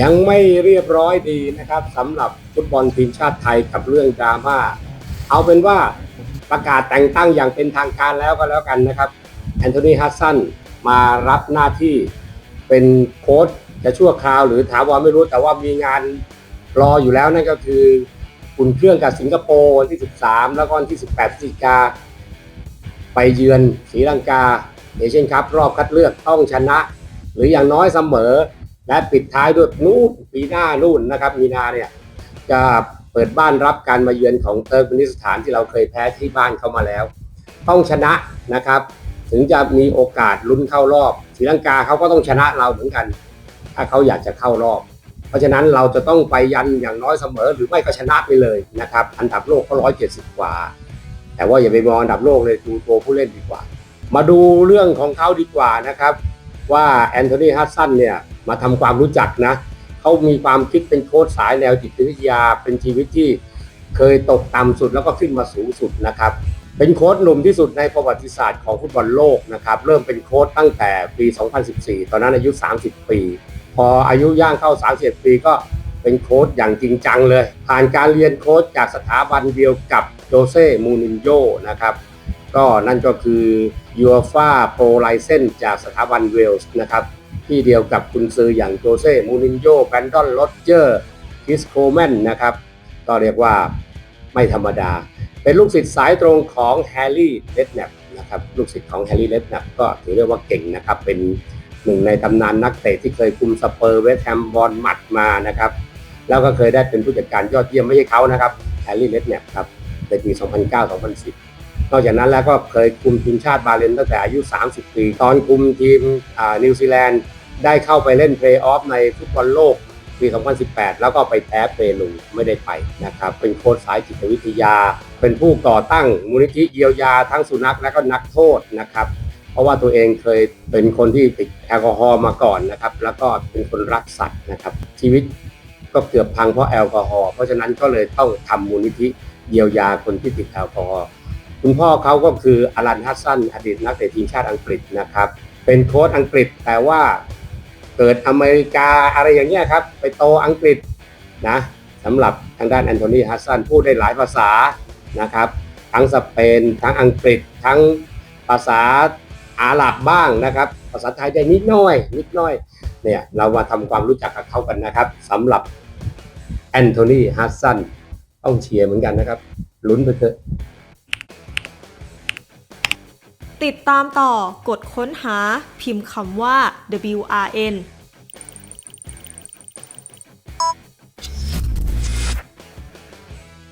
ยังไม่เรียบร้อยดีนะครับสำหรับฟุตบอลทีมชาติไทยกับเรื่องดราม่าเอาเป็นว่าประกาศแต่งตั้งอย่างเป็นทางการแล้วก็แล้วกันนะครับแอนโทนีฮัสซันมารับหน้าที่เป็นโค้ชจะชั่วคราวหรือถาวรไม่รู้แต่ว่ามีงานรออยู่แล้วนั่นก็คืออุ่นเครื่องกับสิงคโปร์วันที่ 13 แล้วก็วันที่ 18พฤศจิกา ไปเยือนศรีลังกาเอเชียนคัพรอบคัดเลือกต้องชนะ หรืออย่างน้อยเสมอ และปิดท้ายด้วยนู่นปีหน้านู่นนะครับมีนาเนี่ยจะเปิดบ้านรับการมาเยือนของเติร์กมินิสถานที่เราเคยแพ้ที่บ้านเขามาแล้ว ต้องชนะนะครับ ถึงจะมีโอกาสลุ้นเข้ารอบศรีลังกาเขาก็ต้องชนะเราเหมือนกัน ถ้าเขาอยากจะเข้ารอบ เพราะฉะนั้นเราจะต้องไปยันอย่างน้อยเสมอหรือไม่ก็ชนะไปเลยนะครับ อันดับโลกก็ร้อยเจ็ดสิบกว่า แต่ว่าอย่าไปมองอันดับโลกเลยดูตัวผู้เล่นดีกว่า มาดูเรื่องของเขาดีกว่านะครับ ว่าแอนโทนีฮัสซันเนี่ยมาทำความรู้จักนะเขามีความคิดเป็นโค้ชสายแนวจิตวิทยาเป็นชีวิตที่เคยตกต่ำสุดแล้วก็ขึ้นมาสูงสุดนะครับ เป็นโค้ชหนุ่มที่สุดในประวัติศาสตร์ของฟุตบอลโลกนะครับ เริ่มเป็นโค้ชตั้งแต่ปี 2014 ตอนนั้นอายุ 30 ปี พออายุย่างเข้า 31 ปีก็ เป็นโค้ชอย่างจริงจังเลย ผ่านการเรียนโค้ชจากสถาบันเดียวกับโจเซ่มูนินโญนะครับ ก็นั่นก็คือยูฟาโปรไลเซนจากสถาบันเวลส์นะครับ ที่เดียวกับคุณซืออย่างโจเซ่มูนินโญ่แบนดอนโรเจอร์คริสโคแมนนะครับ ก็เรียกว่าไม่ธรรมดา เป็นลูกศิษย์สายตรงของแฮร์รี่เลดแนปนะครับลูกศิษย์ของแฮร์รี่เลดแนปก็ถือได้ว่าเก่งนะครับเป็นหนึ่งในตำนานนักเตะที่เคยคุมสเปอร์เวสต์แฮมบอลมัดมานะครับ แล้วก็เคยได้เป็นผู้จัดการยอดเยี่ยมไม่ใช่เขานะครับแฮร์รี่เลดแนปครับในปี 2009-2010นอกจากนั้นแล้วก็เคยคุมทีมชาติบาเลนตั้งแต่อายุ 30 ปี ตอนคุมทีมนิวซีแลนด์ได้เข้าไปเล่นเพลย์ออฟในฟุตบอลโลกปี 2018 แล้วก็ไปแพ้เปรูไม่ได้ไปนะครับ เป็นโค้ชสายจิตวิทยา เป็นผู้ก่อตั้งมูลนิธิเยียวยาทั้งสุนัขและก็นักโทษนะครับ เพราะว่าตัวเองเคยเป็นคนที่ติดแอลกอฮอล์มาก่อนนะครับ แล้วก็เป็นคนรักสัตว์นะครับ ชีวิต ก็เกือบพังเพราะแอลกอฮอล์เพราะฉะนั้นก็เลยต้องทำมูลนิธิเยียวยาคนที่ติดแอลกอฮอล์คุณพ่อเขาก็คืออลันฮัสซันอดีตนักเตะทีมชาติอังกฤษนะครับ เป็นโค้ชอังกฤษแต่ว่าเกิดอเมริกาอะไรอย่างเงี้ยครับ ไปโตอังกฤษนะสำหรับทางด้านแอนโทนีฮัสซันพูดได้หลายภาษานะครับทั้งสเปนทั้งอังกฤษทั้งภาษาอาหรับบ้างนะครับ ภาษาไทยได้นิดหน้อย นิดหน้อยเนี่ยเรามาทำความรู้จักกับเขากันนะครับสำหรับ อนโทนีฮัสซันต้องเชียร์เหมือนกันนะครับ ลุ้นไปเถอะ ติดตามต่อกดค้นหาพิมพ์คำว่า WRN